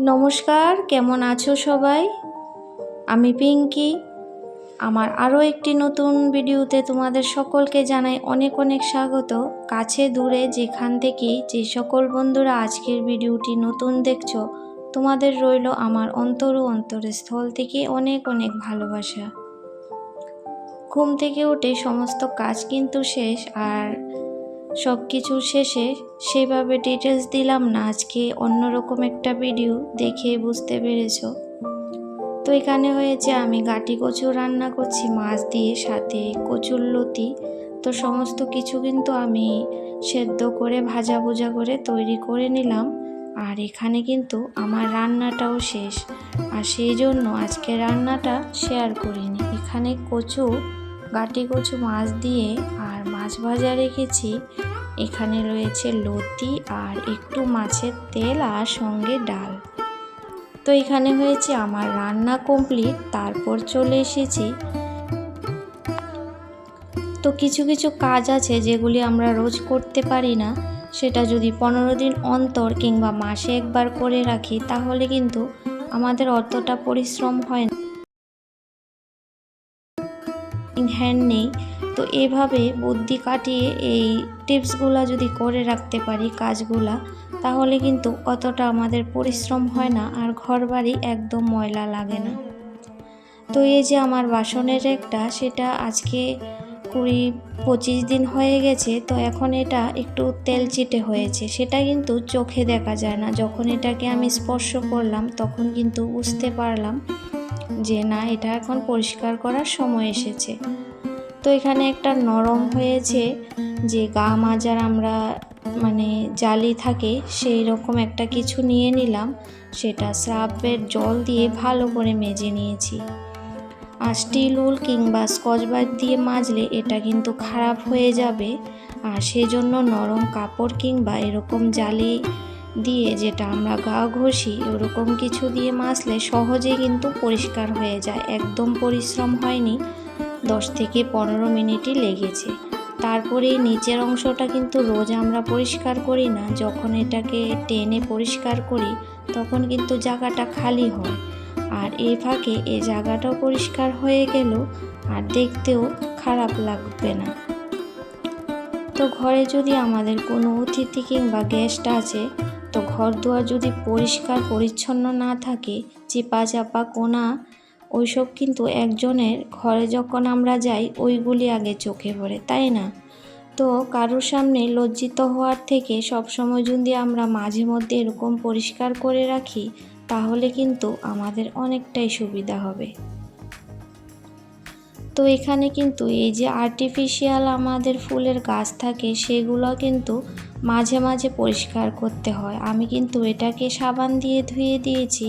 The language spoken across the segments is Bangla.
নমস্কার, কেমন আছো সবাই? আমি পিঙ্কি। আমার আরও একটি নতুন ভিডিওতে তোমাদের সকলকে জানাই অনেক অনেক স্বাগত। কাছে দূরে যেখান থেকে যে সকল বন্ধুরা আজকের ভিডিওটি নতুন দেখছ, তোমাদের রইল আমার অন্তর ও অন্তরস্থল থেকে অনেক অনেক ভালোবাসা। ঘুম থেকে উঠে সমস্ত কাজ কিন্তু শেষ, আর সব কিছুর শেষে সেভাবে ডিটেলস দিলাম না, আজকে অন্যরকম একটা ভিডিও দেখে বুঝতে পেরেছ। তো এখানে হয়েছে, আমি গাটি কচু রান্না করছি, মাছ দিয়ে সাথে কচুর লতি। তো সমস্ত কিছু কিন্তু আমি সেদ্ধ করে, ভাজা ভুজা করে তৈরি করে নিলাম। আর এখানে কিন্তু আমার রান্নাটাও শেষ। আর সেই জন্য আজকে রান্নাটা শেয়ার করিনি। এখানে কচু, গাটি কচু, মাছ দিয়ে আর মাছ ভাজা রেখেছি। এখানে রয়েছে লতি আর একটু মাছের তেল আর সঙ্গে ডাল। তো এখানে হয়েছে আমার রান্না কমপ্লিট, তারপর চলে এসেছি। তো কিছু কিছু কাজ আছে যেগুলি আমরা রোজ করতে পারি না, সেটা যদি পনেরো দিন অন্তর কিংবা মাসে একবার করে রাখি, তাহলে কিন্তু আমাদের অতটা পরিশ্রম হয় না। হ্যান্ড নেই। তো এভাবে বুদ্ধি কাটিয়ে এই টিপসগুলো যদি করে রাখতে পারি কাজগুলা, তাহলে কিন্তু অতটা আমাদের পরিশ্রম হয় না আর ঘর বাড়ি একদম ময়লা লাগে না। তো এই যে আমার বাসনের একটা সেটা আজকে কুড়ি পঁচিশ দিন হয়ে গেছে, তো এখন এটা একটু তেল চিটে হয়েছে। সেটা কিন্তু চোখে দেখা যায় না। যখন এটাকে আমি স্পর্শ করলাম, তখন কিন্তু বুঝতে পারলাম যে না, এটা এখন পরিষ্কার করার সময় এসেছে। তো এখানে একটা নরম হয়েছে, যে গা মাজার আমরা মানে জালি থাকে, সেই রকম একটা কিছু নিয়ে নিলাম। সেটা স্রাবের জল দিয়ে ভালো করে মেজে নিয়েছি। আর স্টিল উল কিংবা স্কচ ব্রাইট দিয়ে মাজলে এটা কিন্তু খারাপ হয়ে যাবে। আর সেজন্য নরম কাপড় কিংবা এরকম জালি দিয়ে যেটা আমরা গা ঘষি, ওরকম কিছু দিয়ে মাজলে সহজে কিন্তু পরিষ্কার হয়ে যায়। একদম পরিশ্রম হয়নি। দশ থেকে পনেরো মিনিটই লেগেছে। তারপরে নিচের অংশটা কিন্তু রোজ আমরা পরিষ্কার করি না। যখন এটাকে টেনে পরিষ্কার করি, তখন কিন্তু জায়গাটা খালি হয়। আর এই ফাঁকে এ জায়গাটাও পরিষ্কার হয়ে গেল, আর দেখতেও খারাপ লাগবে না। তো ঘরে যদি আমাদের কোনো অতিথি কিংবা গেস্ট আছে, তো ঘর দুয়ার যদি পরিষ্কার পরিচ্ছন্ন না থাকে চিপা চাপা কোনা ওইসব কিন্তু একজনের ঘরে যখন আমরা যাই, ওইগুলি আগে চোখে পড়ে, তাই না? তো কারোর সামনে লজ্জিত হওয়ার থেকে সবসময় যদি আমরা মাঝে মধ্যে এরকম পরিষ্কার করে রাখি, তাহলে কিন্তু আমাদের অনেকটাই সুবিধা হবে। তো এখানে কিন্তু এই যে আর্টিফিশিয়াল আমাদের ফুলের গাছ থাকে, সেগুলো কিন্তু মাঝে মাঝে পরিষ্কার করতে হয়। আমি কিন্তু এটাকে সাবান দিয়ে ধুয়ে দিয়েছি।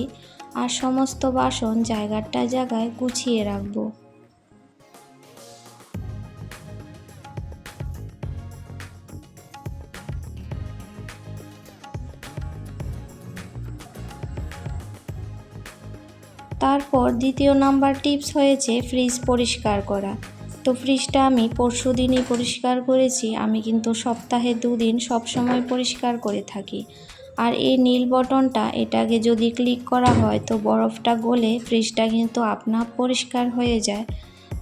আর সমস্ত বাসন জায়গাটা জায়গায় গুছিয়ে রাখব। তারপর দ্বিতীয় নাম্বার টিপস হয়েছে ফ্রিজ পরিষ্কার করা। তো ফ্রিজটা আমি পরশু দিনই পরিষ্কার করেছি, আমি কিন্তু সপ্তাহে দুদিন সবসময় পরিষ্কার করে থাকি। আর এই নীল বটনটা এটাকে যদি ক্লিক করা হয়, তো বরফটা গলে ফ্রিজটা কিন্তু আপনা পরিষ্কার হয়ে যায়।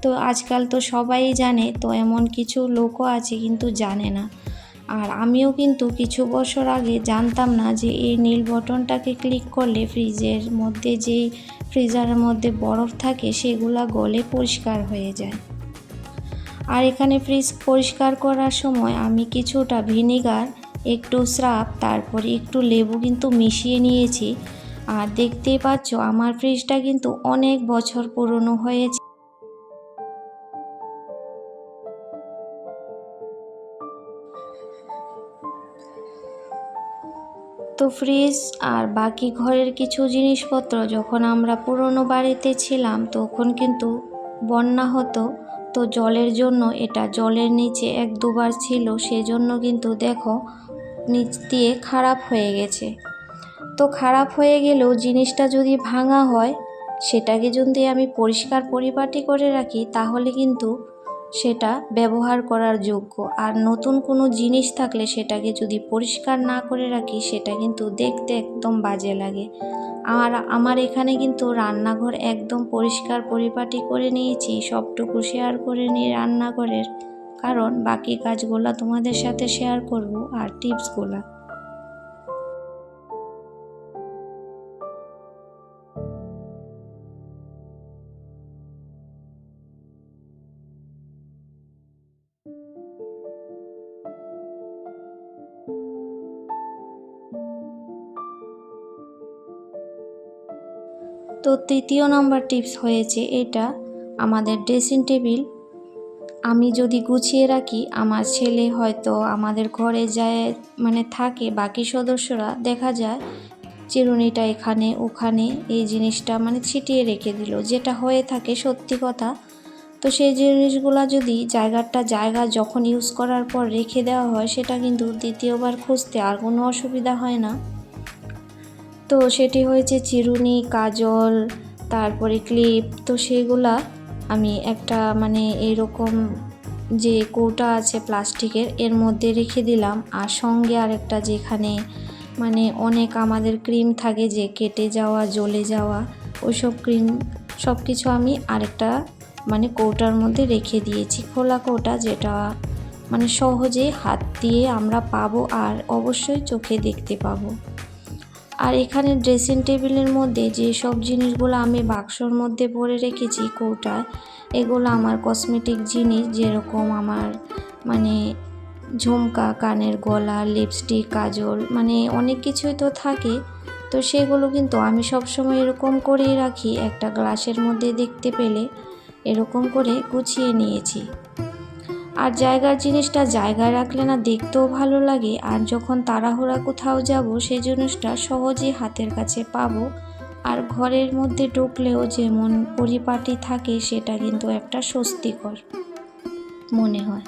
তো আজকাল তো সবাই জানে, তো এমন কিছু লোকও আছে কিন্তু জানে না। আর আমিও কিন্তু কিছু বছর আগে জানতাম না যে এই নীল বটনটাকে ক্লিক করলে ফ্রিজের মধ্যে যেই ফ্রিজারের মধ্যে বরফ থাকে, সেগুলা গলে পরিষ্কার হয়ে যায়। আর এখানে ফ্রিজ পরিষ্কার করার সময় আমি কিছুটা ভিনিগার একটু স্রাব, তারপরে একটু লেবু কিন্তু মিশিয়ে নিয়েছি। আর দেখতেই পাচ্ছ, আমার ফ্রিজটা কিন্তু অনেক বছর পুরনো হয়েছে। তো ফ্রিজ আর বাকি ঘরের কিছু জিনিসপত্র যখন আমরা পুরনো বাড়িতে ছিলাম, তখন কিন্তু বন্যা হতো। তো জলের জন্য, এটা জলের নিচে এক দুবার ছিল, সেজন্য কিন্তু দেখো নিচ দিয়ে খারাপ হয়ে গেছে। তো খারাপ হয়ে গেলেও জিনিসটা যদি ভাঙা হয়, সেটাকে যদি আমি পরিষ্কার পরিপাটি করে রাখি, তাহলে কিন্তু সেটা ব্যবহার করার যোগ্য। আর নতুন কোনো জিনিস থাকলে সেটাকে যদি পরিষ্কার না করে রাখি, সেটা কিন্তু দেখতে একদম বাজে লাগে। আর আমার এখানে কিন্তু রান্নাঘর একদম পরিষ্কার পরিপাটি করে নিয়েছি, সবটুকু শেয়ার করে নিই রান্নাঘরের। কারণ বাকি কাজগুলো তোমাদের সাথে শেয়ার করব আর টিপসগুলো তো তৃতীয় নম্বর টিপস হয়েছে এটা, আমাদের ড্রেসিং টেবিল আমি যদি গুছিয়ে রাখি, আমার ছেলে হয়তো আমাদের ঘরে যায় মানে থাকে, বাকি সদস্যরা দেখা যায়। চিরুনিটা এখানে, ওখানে এই জিনিসটা মানে ছিটিয়ে রেখে দিল। যেটা হয়ে থাকে সত্যি কথা, তো সেই জিনিসগুলা যদি জায়গাটা জায়গা যখন ইউজ করার পর রেখে দেওয়া হয়, সেটা কিন্তু দ্বিতীয়বার খুঁজতে আর কোনো অসুবিধা হয় না। তো সেটি হয়েছে চিরুনি, কাজল, তারপরে ক্লিপ, তো সেগুলা আমি একটা মানে এইরকম যে কৌটা আছে প্লাস্টিকের, এর মধ্যে রেখে দিলাম। আর সঙ্গে আরেকটা যেখানে মানে অনেক আমাদের ক্রিম থাকে যে কেটে যাওয়া, জ্বলে যাওয়া, ওইসব ক্রিম সব কিছু আমি আরেকটা মানে কৌটার মধ্যে রেখে দিয়েছি। খোলা কৌটা যেটা মানে সহজে হাত দিয়ে আমরা পাবো আর অবশ্যই চোখে দেখতে পাবো। আর এখানে ড্রেসিং টেবিলের মধ্যে যে সব জিনিসগুলো আমি বাক্সর মধ্যে ভরে রেখেছি কৌটায় এগুলো আমার কসমেটিক জিনিস যেরকম আমার মানে ঝুমকা, কানের গলা লিপস্টিক কাজল মানে অনেক কিছুই তো থাকে। তো সেগুলো কিন্তু আমি সবসময় এরকম করেই রাখি, একটা গ্লাসের মধ্যে দেখতে পেলে এরকম করে গুছিয়ে নিয়েছি। আর জায়গার জিনিসটা জায়গায় রাখলে না দেখতেও ভালো লাগে, আর যখন তাড়াহুড়া কোথাও যাব, সেই জিনিসটা সহজেই হাতের কাছে পাবো। আর ঘরের মধ্যে ঢুকলেও যেমন পরিপাটি থাকে, সেটা কিন্তু একটা স্বস্তিকর মনে হয়।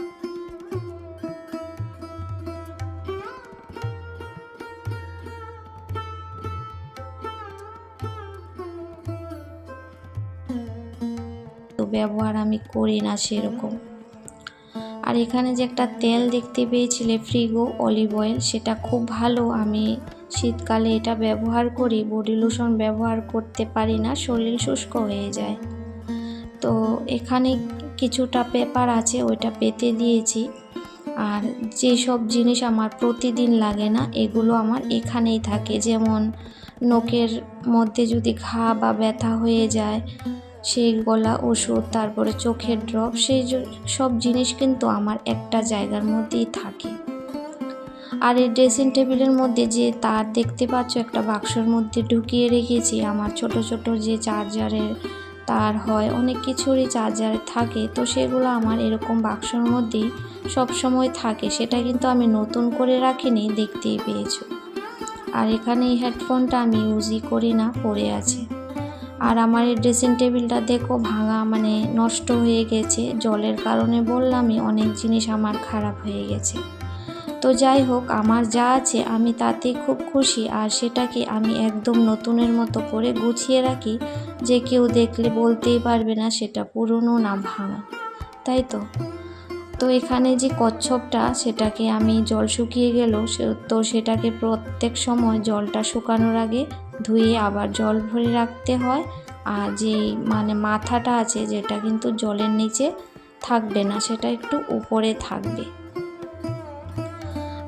ব্যবহার আমি করি না সেরকম। আর এখানে যে একটা তেল দেখতে পেয়েছিলে ফ্রিগো অলিভ অয়েল সেটা খুব ভালো। আমি শীতকালে এটা ব্যবহার করি বডি লোশন ব্যবহার করতে পারি না, শরীর শুষ্ক হয়ে যায়। তো এখানে কিছুটা পেপার আছে, ওইটা পেতে দিয়েছি। আর যেসব জিনিস আমার প্রতিদিন লাগে না, এগুলো আমার এখানেই থাকে। যেমন নখের মধ্যে যদি ঘা বা ব্যথা হয়ে যায় সেই গলা, ওষুধ, তারপরে চোখের ড্রপ সেই সব জিনিস কিন্তু আমার একটা জায়গার মধ্যেই থাকে। আর এই ড্রেসিং টেবিলের মধ্যে যে তার দেখতে পাচ্ছ, একটা বাক্সর মধ্যে ঢুকিয়ে রেখেছি। আমার ছোট ছোট যে চার্জারের তার হয়, অনেক কিছুরই চার্জার থাকে। তো সেগুলো আমার এরকম বাক্সর মধ্যেই সব সময় থাকে। সেটা কিন্তু আমি নতুন করে রাখিনি, দেখতেই পেয়েছ। আর এখানে এই হেডফোনটা আমি ইউজই করি না, পড়ে আছে। আর আমার এই ড্রেসিং টেবিলটা দেখো ভাঙা মানে নষ্ট হয়ে গেছে। জলের কারণে বললামই অনেক জিনিস আমার খারাপ হয়ে গেছে। তো যাই হোক, আমার যা আছে আমি তাতে খুব খুশি আর সেটাকে আমি একদম নতুনের মতো করে গুছিয়ে রাখি। যে কেউ দেখলে বলতেই পারবে না সেটা পুরনো না ভাঙা। তাই তো? তো এখানে যে কচ্ছপটা, সেটাকে আমি জল শুকিয়ে গেল। তো সেটাকে প্রত্যেক সময় জলটা শুকানোর আগে ধুয়ে আবার জল ভরে রাখতে হয়। আর যে মানে মাথাটা আছে, যেটা কিন্তু জলের নিচে থাকবে না, সেটা একটু উপরে থাকবে।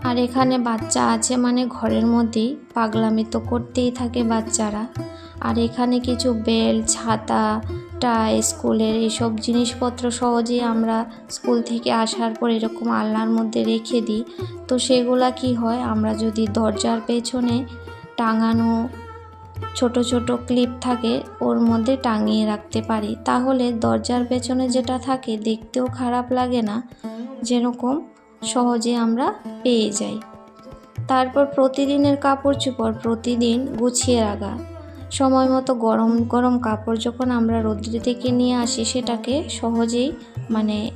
আর এখানে বাচ্চা আছে মানে ঘরের মধ্যেই। পাগলামি তো করতেই থাকে বাচ্চারা। আর এখানে কিছু বেল, ছাতা টাই স্কুলের এইসব জিনিসপত্র সহজেই আমরা স্কুল থেকে আসার পর এরকম আলনার মধ্যে রেখে দিই। তো সেগুলা কি হয়, আমরা যদি দরজার পেছনে টাঙানো ছোট ছোট ক্লিপ থাকে, ওর মধ্যে টাঙিয়ে রাখতে পারি। তাহলে দরজার পেছনে যেটা থাকে, দেখতেও খারাপ লাগে না, যেরকম সহজে আমরা পেয়ে যাই। তারপর প্রতিদিনের কাপড় চোপড় প্রতিদিন গুছিয়ে রাখা। সময় মতো গরম গরম কাপড় যখন আমরা রোদ্রে থেকে নিয়ে আসি, সেটাকে সহজেই মানে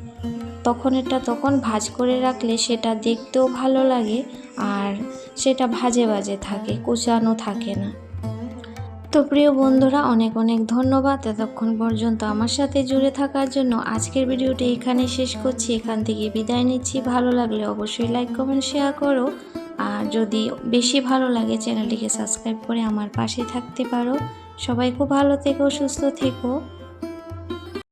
তখন এটা তখন ভাজ করে রাখলে সেটা দেখতেও ভালো লাগে আর সেটা ভাজে ভাজে থাকে, কুচানো থাকে না। তো প্রিয় বন্ধুরা, অনেক অনেক ধন্যবাদ এতক্ষণ পর্যন্ত আমার সাথে জুড়ে থাকার জন্য। আজকের ভিডিওটি এখানে শেষ করছি। এখান থেকে বিদায় নিচ্ছি। ভালো লাগলে অবশ্যই লাইক কমেন্ট শেয়ার করো। আর যদি বেশি ভালো লাগে চ্যানেলটিকে সাবস্ক্রাইব করে আমার পাশে থাকতে পারো। সবাই খুব ভালো থেকো, সুস্থ থেকো।